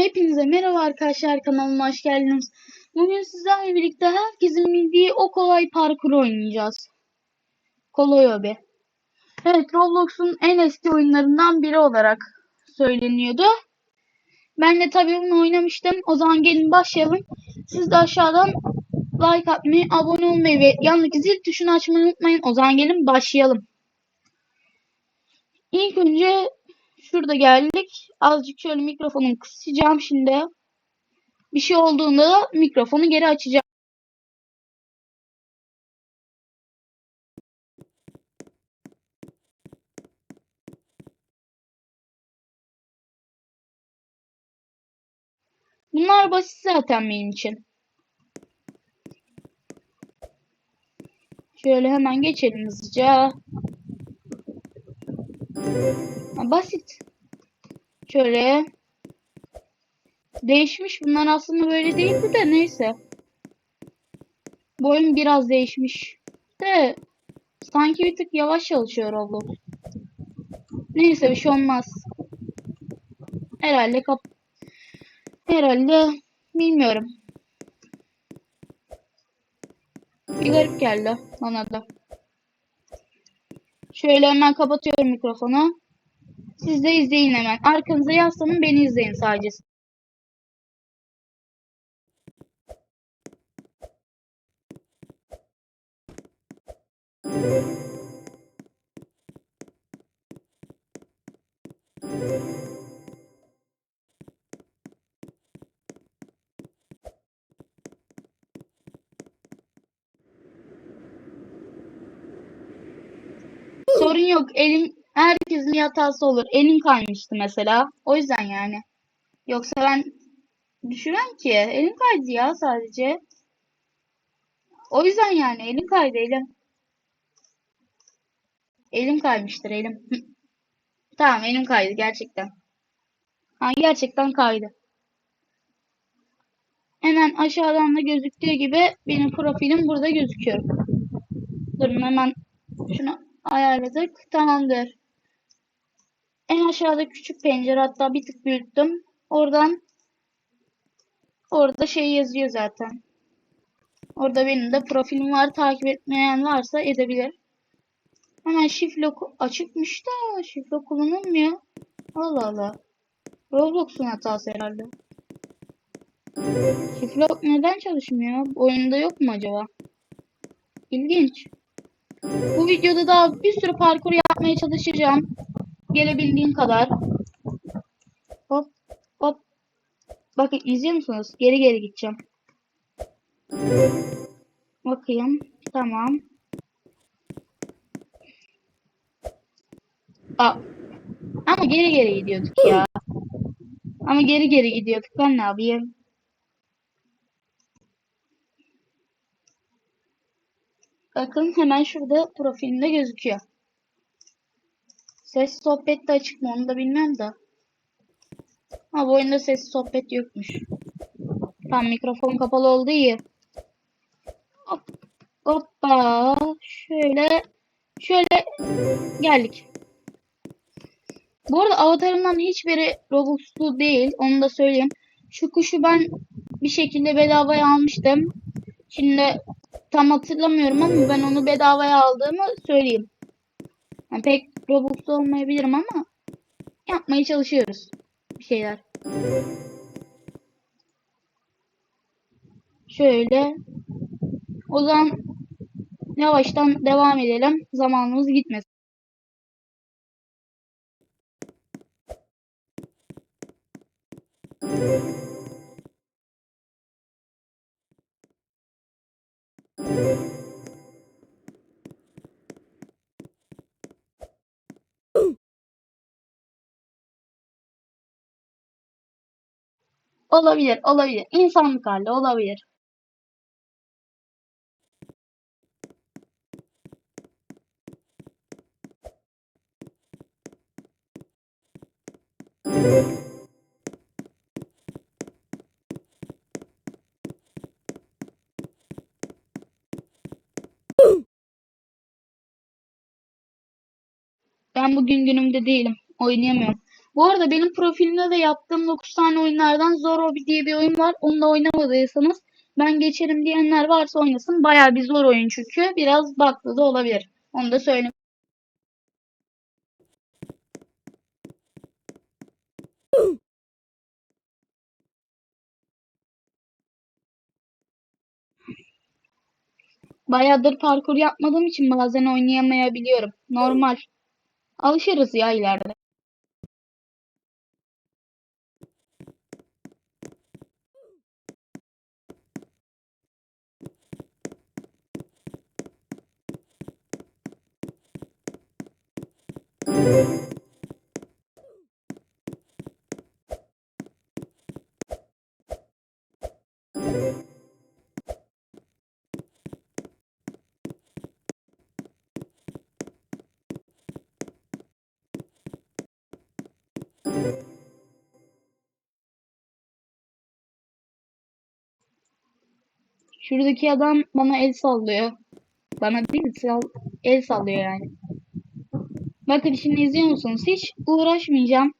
Hepinize merhaba arkadaşlar kanalıma hoş geldiniz. Bugün sizlerle birlikte herkesin bildiği o kolay parkur oynayacağız. Kolay obi. Evet Roblox'un en eski oyunlarından biri olarak söyleniyordu. Ben de tabii bunu oynamıştım. O zaman gelin başlayalım. Siz de aşağıdan like atmayı, abone olmayı ve yanındaki zil tuşunu açmayı unutmayın. O zaman gelin başlayalım. İlk önce şurada geldik. Azıcık şöyle mikrofonu kısacağım şimdi. Bir şey olduğunda da mikrofonu geri açacağım. Bunlar basit zaten benim için. Şöyle hemen geçelim hızlıca. Basit. Şöyle. Değişmiş. Bunlar aslında böyle değildi de neyse. Bu oyun biraz değişmiş. De sanki bir tık yavaş çalışıyor Roblox. Neyse bir şey olmaz. Herhalde kap Herhalde bilmiyorum. Bir garip geldi bana da. Şöyle hemen kapatıyorum mikrofonu. Siz de izleyin hemen. Arkanıza yaslanın beni izleyin sadece. Sorun yok. Elim herkesin bir hatası olur. Elim kaymıştı mesela. O yüzden yani. Yoksa ben düşürem ki. Elim kaydı ya sadece. O yüzden yani elim kaydı elim. Elim kaymıştır elim. Tamam elim kaydı gerçekten. Ha gerçekten kaydı. Hemen aşağıdan da gözüktüğü gibi benim profilim burada gözüküyor. Durun hemen şunu ayarladık. Tamamdır. En aşağıda küçük pencere hatta bir tık büyüttüm. Oradan orada şey yazıyor zaten. Orada benim de profilim var. Takip etmeyen varsa edebilir. Hemen lock açıkmış da lock kullanılmıyor. Allah Allah. Roblox'un hatası herhalde. Lock neden çalışmıyor? Oyunda yok mu acaba? İlginç. Bu videoda da bir sürü parkur yapmaya çalışacağım. Gelebildiğim kadar. Hop hop. Bakın izliyor musunuz? Geri geri gideceğim. Bakayım. Tamam. Aa. Ama geri geri gidiyorduk ya. Ama geri geri gidiyorduk. Ben ne yapayım? Bakın hemen şurada profilimde gözüküyor. Ses sohbet de açık mı onu da bilmiyorum da. Ha bu oyunda ses sohbet yokmuş. Tam mikrofon kapalı oldu iyi. Hop, hoppa. Şöyle şöyle geldik. Bu arada avatarımdan hiçbiri Robux'lu değil. Onu da söyleyeyim. Şu kuşu ben bir şekilde bedavaya almıştım. Şimdi tam hatırlamıyorum ama ben onu bedavaya aldığımı söyleyeyim. Yani pek Robux'lu olmayabilirim ama yapmaya çalışıyoruz bir şeyler. Şöyle. O zaman yavaştan devam edelim. Zamanımız gitmesin. Olabilir, olabilir. İnsanlık hali olabilir. Ben bugün günümde değilim. Oynayamıyorum. Bu arada benim profilimde de yaptığım 9 tane oyunlardan Zorobi diye bir oyun var. Onu da oynamadıysanız ben geçerim diyenler varsa oynasın. Bayağı bir zor oyun çünkü. Biraz bug'lı da olabilir. Onu da söyleyeyim. Bayağıdır parkur yapmadığım için bazen oynayamayabiliyorum. Normal. Alışırız ya ileride. Şuradaki adam bana el sallıyor. Bana değil, sal- el sallıyor yani. Bakın şimdi izliyor musunuz? Hiç uğraşmayacağım.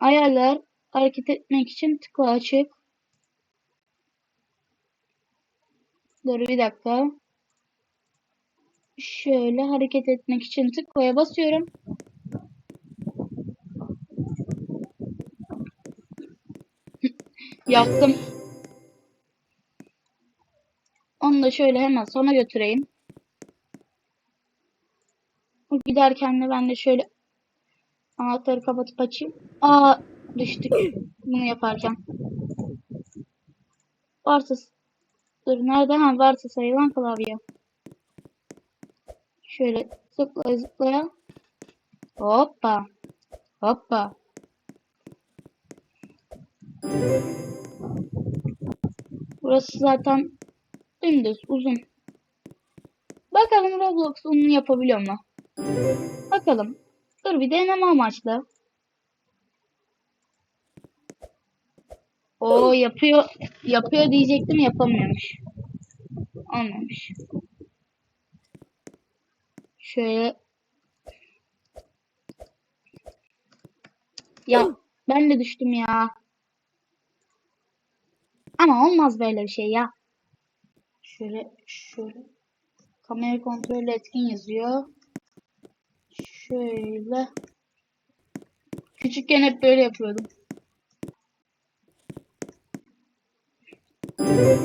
Ayarlar hareket etmek için tıkla açık. Dur bir dakika. Şöyle hareket etmek için tıklaya basıyorum. Yaptım. Onu da şöyle hemen sona götüreyim. Giderken de ben de şöyle anahtarı kapatıp açayım. Aa düştük. Bunu yaparken. Varsa dur nerede? Ha varsa sayılan klavye. Şöyle zıplaya zıplaya. Hoppa. Hoppa. Burası zaten dümdüz uzun. Bakalım Roblox onu yapabiliyor mu? Bakalım. Dur bir deneme amaçlı. O yapıyor yapıyor diyecektim yapamıyormuş. Olmamış. Şöyle Ya ben de düştüm ya. Ama olmaz böyle bir şey ya. Şöyle şöyle kamera kontrolü etkin yazıyor. Şöyle küçükken hep böyle yapıyordum.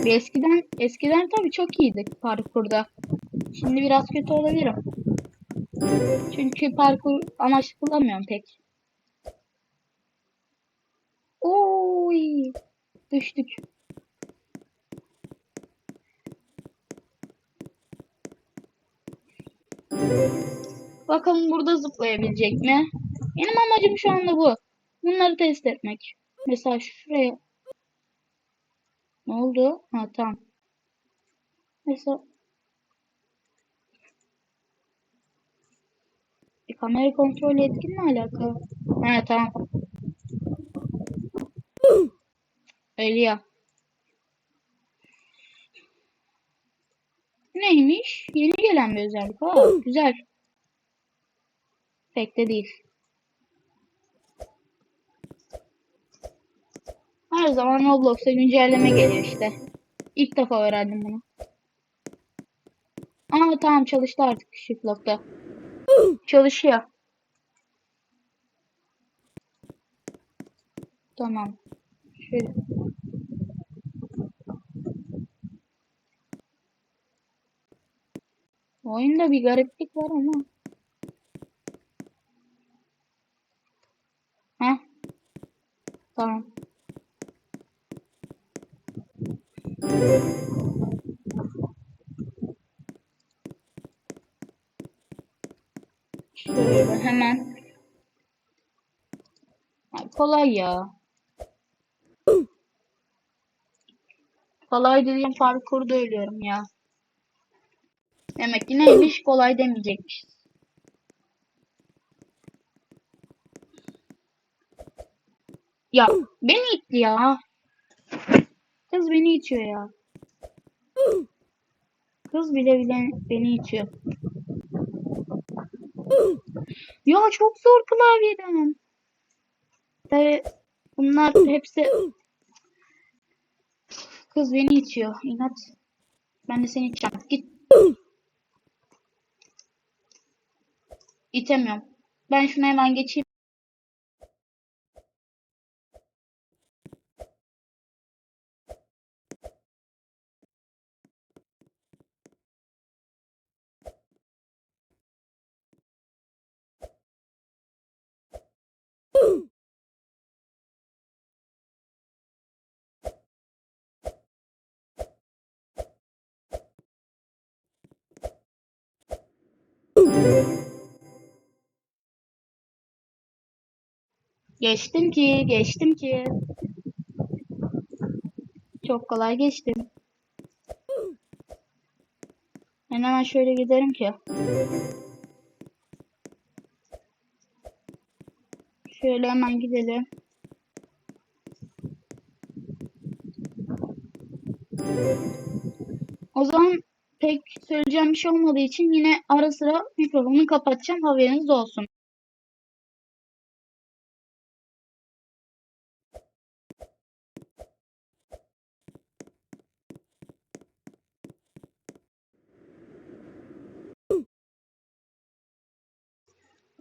Eskiden eskiden tabii çok iyiydik parkurda. Şimdi biraz kötü olabilirim. Çünkü parkur amaçlı kullanmıyorum pek. Oy! Düştük. Bakalım burada zıplayabilecek mi? Benim amacım şu anda bu. Bunları test etmek. Mesela şuraya. Ne oldu? Ha tamam. Mesela e, kamera kontrolü etkin ne alaka? Ha tamam. Ölüyor. Neymiş? Yeni gelen bir özellik. Aa, güzel. Pek de değil. Her zaman Roblox'a güncelleme geliyor işte. İlk defa öğrendim bunu. Aa tamam çalıştı artık Shiftlock'ta. Çalışıyor. Tamam. Şöyle. Oyunda bir gariplik var ama. Heh. Tamam. Hemen. Ay, kolay ya. Kolay dediğim parkurda ölüyorum ya. Demek ki neymiş kolay demeyecekmiş. Ya beni itti ya. Kız beni itiyor ya. Kız bile bile beni itiyor. Ya çok zor klavyeden. Tabii bunlar hepsi kız beni itiyor. İnat. Ben de seni iteceğim. Git. İtemiyorum. Ben şuna hemen geçeyim. Geçtim ki, geçtim ki. Çok kolay geçtim. Ben hemen şöyle giderim ki. Şöyle hemen gidelim. O zaman pek söyleyeceğim bir şey olmadığı için yine ara sıra mikrofonu kapatacağım. Haberiniz olsun.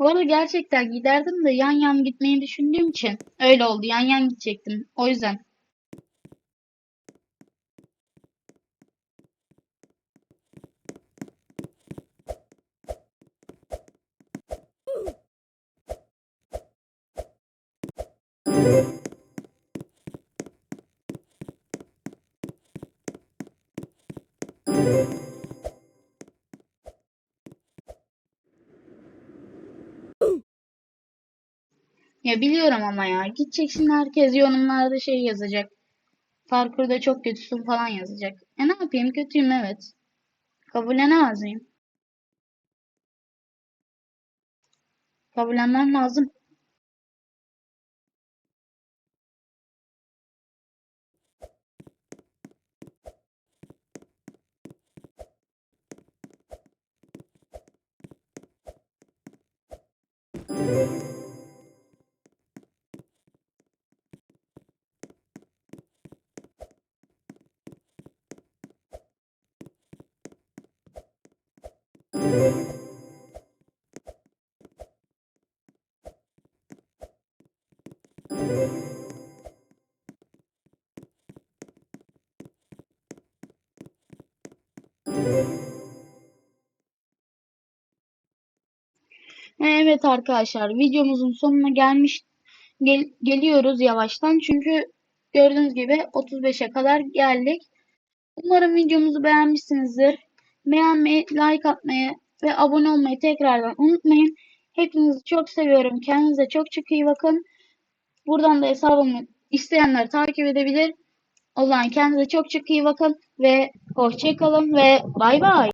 Bu arada gerçekten giderdim de yan yan gitmeyi düşündüğüm için öyle oldu. Yan yan gidecektim. O yüzden. Ya biliyorum ama ya. Gideceksin herkes yorumlarda şey yazacak. Parkurda çok kötüsün falan yazacak. E ne yapayım? Kötüyüm evet. Kabullenemez miyim? Kabullenmem lazım. Evet arkadaşlar videomuzun sonuna gelmiş gel- geliyoruz yavaştan. Çünkü gördüğünüz gibi 35'e kadar geldik. Umarım videomuzu beğenmişsinizdir. Beğenmeyi, like atmayı ve abone olmayı tekrardan unutmayın. Hepinizi çok seviyorum. Kendinize çok çok iyi bakın. Buradan da hesabımı isteyenler takip edebilir. O zaman kendinize çok çok iyi bakın ve hoşçakalın ve bay bay.